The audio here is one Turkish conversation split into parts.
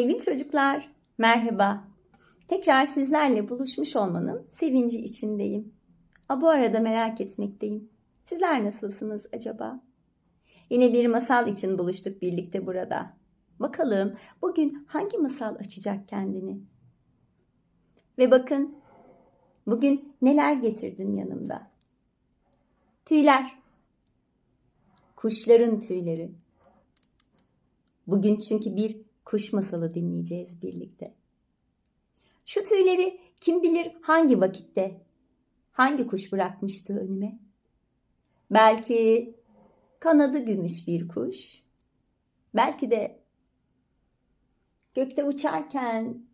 Sevgili çocuklar, merhaba. Tekrar sizlerle buluşmuş olmanın sevinci içindeyim. A, bu arada merak etmekteyim. Sizler nasılsınız acaba? Yine bir masal için buluştuk birlikte burada. Bakalım bugün hangi masal açacak kendini? Ve bakın bugün neler getirdim yanımda. Tüyler. Kuşların tüyleri. Bugün çünkü bir kuş masalı dinleyeceğiz birlikte. Şu tüyleri kim bilir hangi vakitte, hangi kuş bırakmıştı önüme? Belki kanadı gümüş bir kuş, belki de gökte uçarken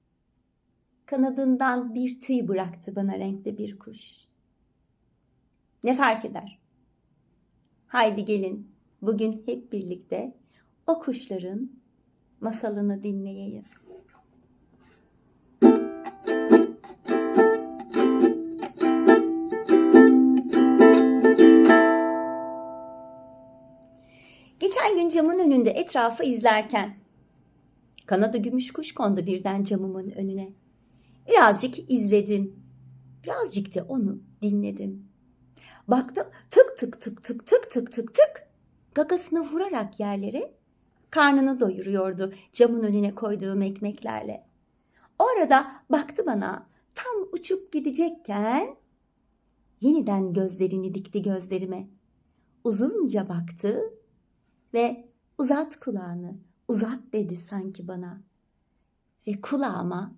kanadından bir tüy bıraktı bana renkli bir kuş. Ne fark eder? Haydi gelin bugün hep birlikte o kuşların masalını dinleyeyim. Geçen gün camın önünde etrafı izlerken kanadı gümüş kuş kondu birden camımın önüne. Birazcık izledim. Birazcık da onu dinledim. Baktım tık tık tık tık tık tık tık tık gagasını vurarak yerlere karnını doyuruyordu camın önüne koyduğum ekmeklerle. O arada baktı bana tam uçup gidecekken yeniden gözlerini dikti gözlerime. Uzunca baktı ve uzat kulağını, uzat dedi sanki bana. Ve kulağıma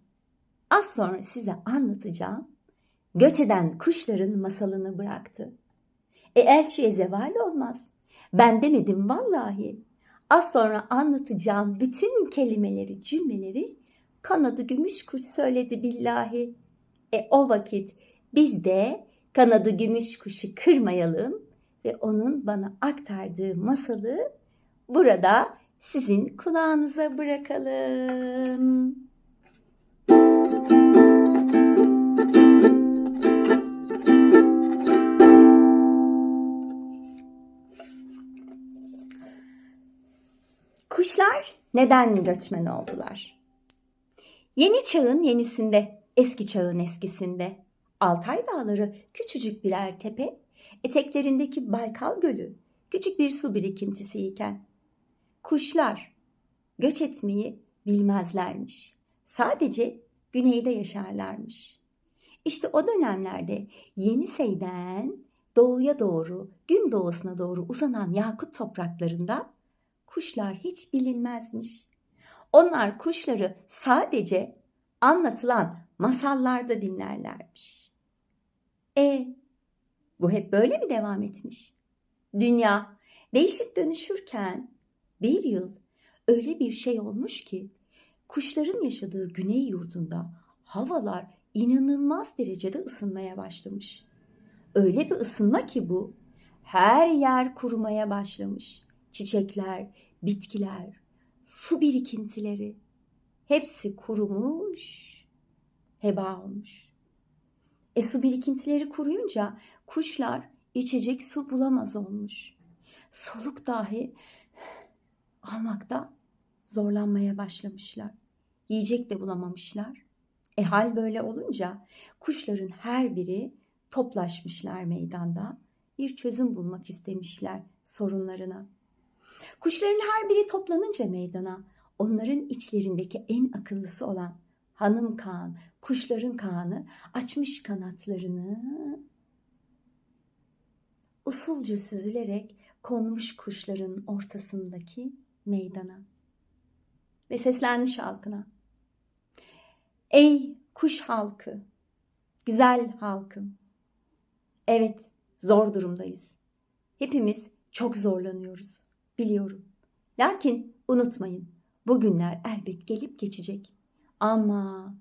az sonra size anlatacağım göç eden kuşların masalını bıraktı. E elçiye zeval olmaz. Ben demedim vallahi. Az sonra anlatacağım bütün kelimeleri, cümleleri kanadı gümüş kuş söyledi billahi. E o vakit biz de kanadı gümüş kuşu kırmayalım ve onun bana aktardığı masalı burada sizin kulağınıza bırakalım. Kuşlar neden göçmen oldular? Yeni çağın yenisinde, eski çağın eskisinde Altay Dağları küçücük birer tepe, eteklerindeki Baykal Gölü küçük bir su birikintisi iken kuşlar göç etmeyi bilmezlermiş. Sadece güneyde yaşarlarmış. İşte o dönemlerde Yenisey'den doğuya doğru, gün doğusuna doğru uzanan yakut topraklarında kuşlar hiç bilinmezmiş. Onlar kuşları sadece anlatılan masallarda dinlerlermiş. E bu hep böyle mi devam etmiş? Dünya değişip dönüşürken bir yıl öyle bir şey olmuş ki kuşların yaşadığı güney yurdunda havalar inanılmaz derecede ısınmaya başlamış. Öyle bir ısınma ki bu her yer kurumaya başlamış çiçekler, bitkiler, su birikintileri hepsi kurumuş, heba olmuş. E su birikintileri kuruyunca kuşlar içecek su bulamaz olmuş. Soluk dahi almakta zorlanmaya başlamışlar. Yiyecek de bulamamışlar. E hal böyle olunca kuşların her biri toplaşmışlar meydanda. Bir çözüm bulmak istemişler sorunlarına. Kuşların her biri toplanınca meydana onların içlerindeki en akıllısı olan hanım Kaan, kuşların Kaan'ı açmış kanatlarını usulca süzülerek konmuş kuşların ortasındaki meydana ve seslenmiş halkına. Ey kuş halkı, güzel halkım. Evet, zor durumdayız. Hepimiz çok zorlanıyoruz biliyorum. Lakin unutmayın, bu günler elbet gelip geçecek. Ama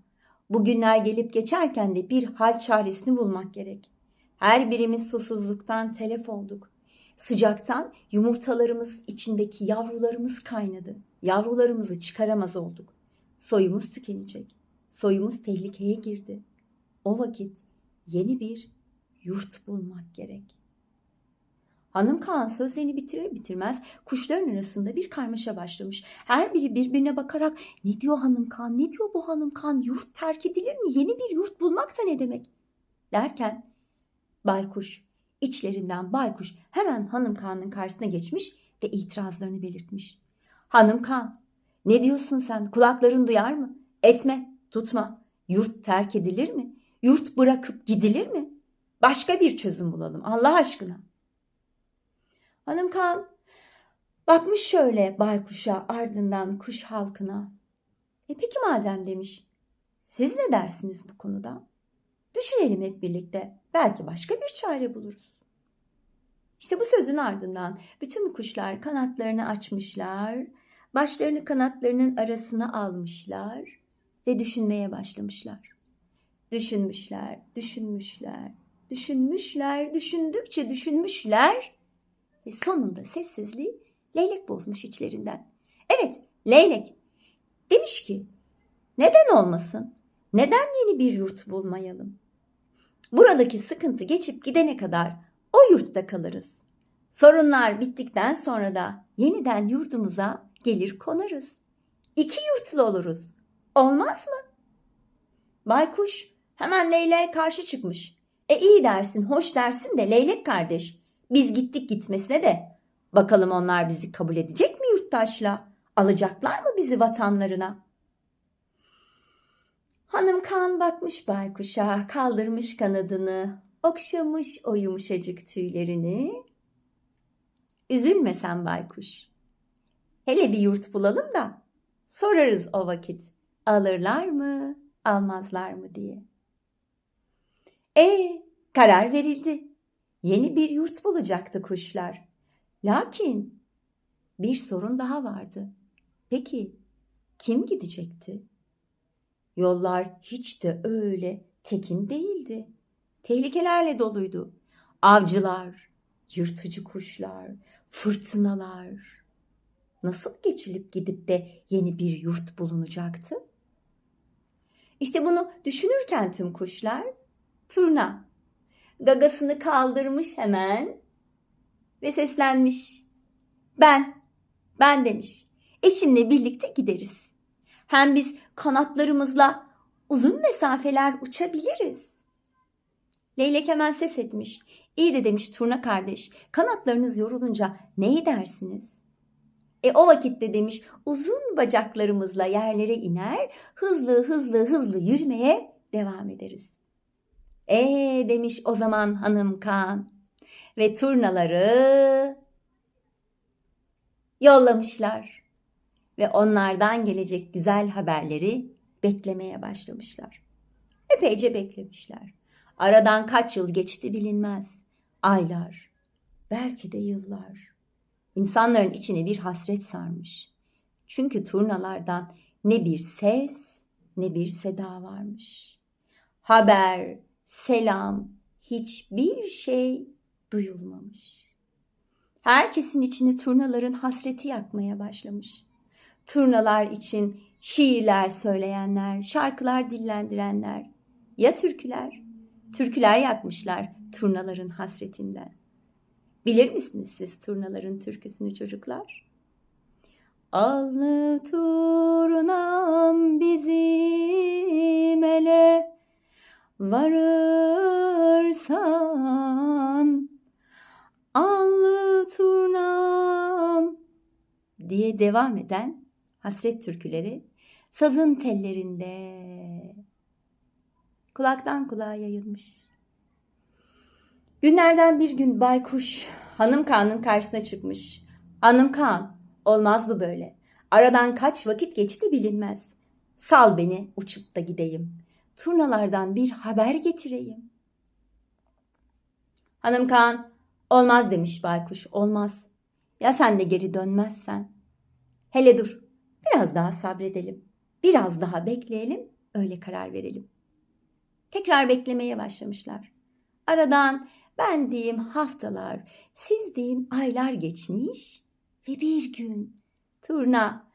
bu günler gelip geçerken de bir hal çaresini bulmak gerek. Her birimiz susuzluktan telef olduk. Sıcaktan yumurtalarımız içindeki yavrularımız kaynadı. Yavrularımızı çıkaramaz olduk. Soyumuz tükenecek. Soyumuz tehlikeye girdi. O vakit yeni bir yurt bulmak gerek. Hanım Kaan sözlerini bitirir bitirmez kuşların arasında bir karmaşa başlamış. Her biri birbirine bakarak ne diyor Hanım Kaan, ne diyor bu Hanım Kaan, yurt terk edilir mi, yeni bir yurt bulmak da ne demek? Derken baykuş, içlerinden baykuş hemen Hanım Kaan'ın karşısına geçmiş ve itirazlarını belirtmiş. Hanım Kaan, ne diyorsun sen, kulakların duyar mı? Etme, tutma, yurt terk edilir mi? Yurt bırakıp gidilir mi? Başka bir çözüm bulalım Allah aşkına. Hanım Kaan bakmış şöyle baykuşa ardından kuş halkına. E peki madem demiş. Siz ne dersiniz bu konuda? Düşünelim hep birlikte. Belki başka bir çare buluruz. İşte bu sözün ardından bütün kuşlar kanatlarını açmışlar, başlarını kanatlarının arasına almışlar ve düşünmeye başlamışlar. Düşünmüşler, düşünmüşler, düşünmüşler, düşündükçe düşünmüşler ve sonunda sessizliği leylek bozmuş içlerinden. Evet, leylek demiş ki neden olmasın? Neden yeni bir yurt bulmayalım? Buradaki sıkıntı geçip gidene kadar o yurtta kalırız. Sorunlar bittikten sonra da yeniden yurdumuza gelir konarız. İki yurtlu oluruz. Olmaz mı? Baykuş hemen Leyla'ya karşı çıkmış. E iyi dersin, hoş dersin de Leylek kardeş. Biz gittik gitmesine de. Bakalım onlar bizi kabul edecek mi yurttaşla? Alacaklar mı bizi vatanlarına? Hanım kan bakmış baykuşa, kaldırmış kanadını, okşamış o yumuşacık tüylerini. Üzülme sen baykuş. Hele bir yurt bulalım da sorarız o vakit. Alırlar mı, almazlar mı diye. E karar verildi. Yeni bir yurt bulacaktı kuşlar. Lakin bir sorun daha vardı. Peki kim gidecekti? Yollar hiç de öyle tekin değildi. Tehlikelerle doluydu. Avcılar, yırtıcı kuşlar, fırtınalar. Nasıl geçilip gidip de yeni bir yurt bulunacaktı? İşte bunu düşünürken tüm kuşlar turna gagasını kaldırmış hemen ve seslenmiş. Ben, ben demiş. Eşimle birlikte gideriz. Hem biz kanatlarımızla uzun mesafeler uçabiliriz. Leylek hemen ses etmiş. İyi de demiş turna kardeş. Kanatlarınız yorulunca ne edersiniz? E o vakitte demiş uzun bacaklarımızla yerlere iner, hızlı hızlı hızlı yürümeye devam ederiz. E demiş o zaman hanım Kaan ve turnaları yollamışlar ve onlardan gelecek güzel haberleri beklemeye başlamışlar. Epeyce beklemişler. Aradan kaç yıl geçti bilinmez. Aylar, belki de yıllar. İnsanların içine bir hasret sarmış. Çünkü turnalardan ne bir ses ne bir seda varmış. Haber, selam, hiçbir şey duyulmamış. Herkesin içini turnaların hasreti yakmaya başlamış. Turnalar için şiirler söyleyenler, şarkılar dillendirenler, ya türküler? Türküler yakmışlar turnaların hasretinden. Bilir misiniz siz turnaların türküsünü çocuklar? Allı turnam bizim ele varırsan allı turnam diye devam eden hasret türküleri sazın tellerinde kulaktan kulağa yayılmış. Günlerden bir gün baykuş hanım Kaan'ın karşısına çıkmış. Hanım Kaan olmaz bu böyle. Aradan kaç vakit geçti bilinmez. Sal beni uçup da gideyim. Turnalardan bir haber getireyim. Hanım Kaan olmaz demiş baykuş olmaz. Ya sen de geri dönmezsen. Hele dur biraz daha sabredelim. Biraz daha bekleyelim öyle karar verelim. Tekrar beklemeye başlamışlar. Aradan ben diyeyim haftalar, siz deyin aylar geçmiş ve bir gün turna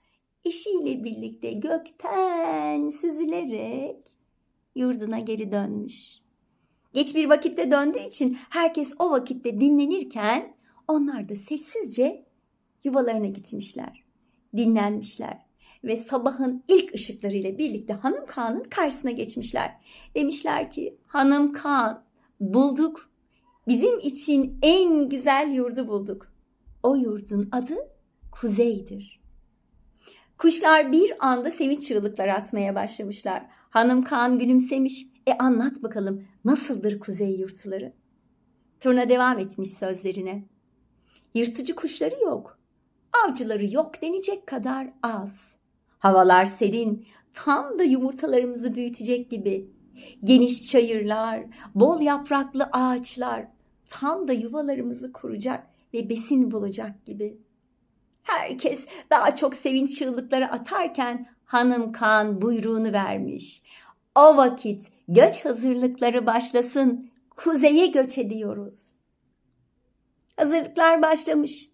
eşiyle birlikte gökten süzülerek yurduna geri dönmüş. Geç bir vakitte döndüğü için herkes o vakitte dinlenirken onlar da sessizce yuvalarına gitmişler. Dinlenmişler ve sabahın ilk ışıklarıyla birlikte Hanım Kaan'ın karşısına geçmişler. Demişler ki Hanım Kaan bulduk. Bizim için en güzel yurdu bulduk. O yurdun adı Kuzey'dir. Kuşlar bir anda sevinç çığlıkları atmaya başlamışlar. Hanım Kaan gülümsemiş. E anlat bakalım nasıldır kuzey yurtları? Turna devam etmiş sözlerine. Yırtıcı kuşları yok. Avcıları yok denecek kadar az. Havalar serin, tam da yumurtalarımızı büyütecek gibi. Geniş çayırlar, bol yapraklı ağaçlar, tam da yuvalarımızı kuracak ve besin bulacak gibi. Herkes daha çok sevinç çığlıkları atarken hanım Kaan buyruğunu vermiş. O vakit göç hazırlıkları başlasın, kuzeye göç ediyoruz. Hazırlıklar başlamış.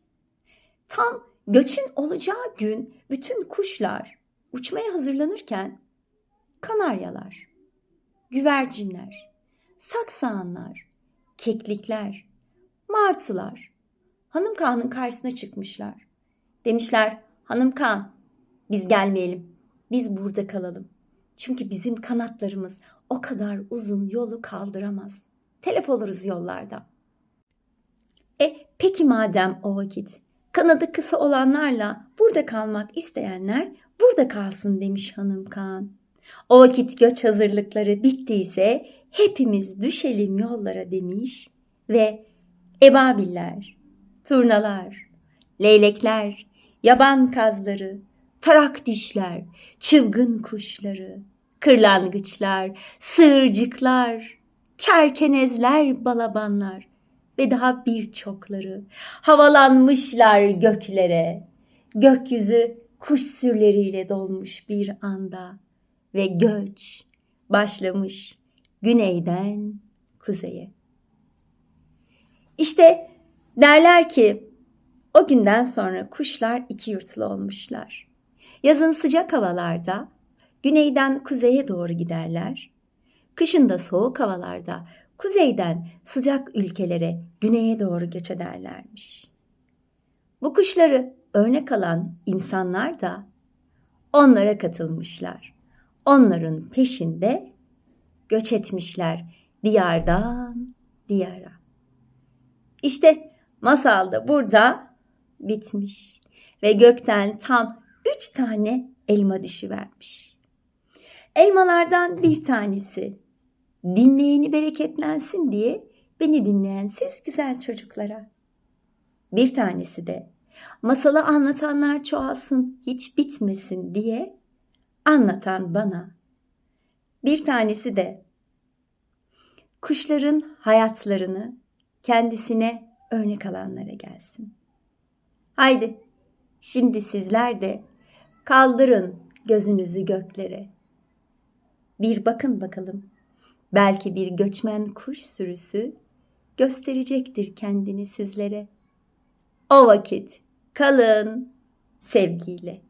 Tam göçün olacağı gün bütün kuşlar uçmaya hazırlanırken kanaryalar, güvercinler, saksağanlar, keklikler, martılar Hanım Kaan'ın karşısına çıkmışlar. Demişler Hanım Kaan biz gelmeyelim. Biz burada kalalım. Çünkü bizim kanatlarımız o kadar uzun yolu kaldıramaz. Telef oluruz yollarda. E peki madem o vakit kanadı kısa olanlarla burada kalmak isteyenler burada kalsın demiş hanım Kaan. O vakit göç hazırlıkları bittiyse hepimiz düşelim yollara demiş ve ebabiller, turnalar, leylekler, yaban kazları, tarak dişler, çılgın kuşları, kırlangıçlar, sığırcıklar, kerkenezler, balabanlar ve daha birçokları havalanmışlar göklere. Gökyüzü kuş sürüleriyle dolmuş bir anda ve göç başlamış güneyden kuzeye. İşte derler ki o günden sonra kuşlar iki yurtlu olmuşlar. Yazın sıcak havalarda güneyden kuzeye doğru giderler. Kışın da soğuk havalarda kuzeyden sıcak ülkelere güneye doğru göç ederlermiş. Bu kuşları örnek alan insanlar da onlara katılmışlar. Onların peşinde göç etmişler diyardan diyara. İşte masal da burada bitmiş ve gökten tam üç tane elma düşüvermiş. Elmalardan bir tanesi dinleyeni bereketlensin diye beni dinleyen siz güzel çocuklara. Bir tanesi de masalı anlatanlar çoğalsın hiç bitmesin diye anlatan bana. Bir tanesi de kuşların hayatlarını kendisine örnek alanlara gelsin. Haydi şimdi sizler de kaldırın gözünüzü göklere. Bir bakın bakalım. Belki bir göçmen kuş sürüsü gösterecektir kendini sizlere. O vakit kalın sevgiyle.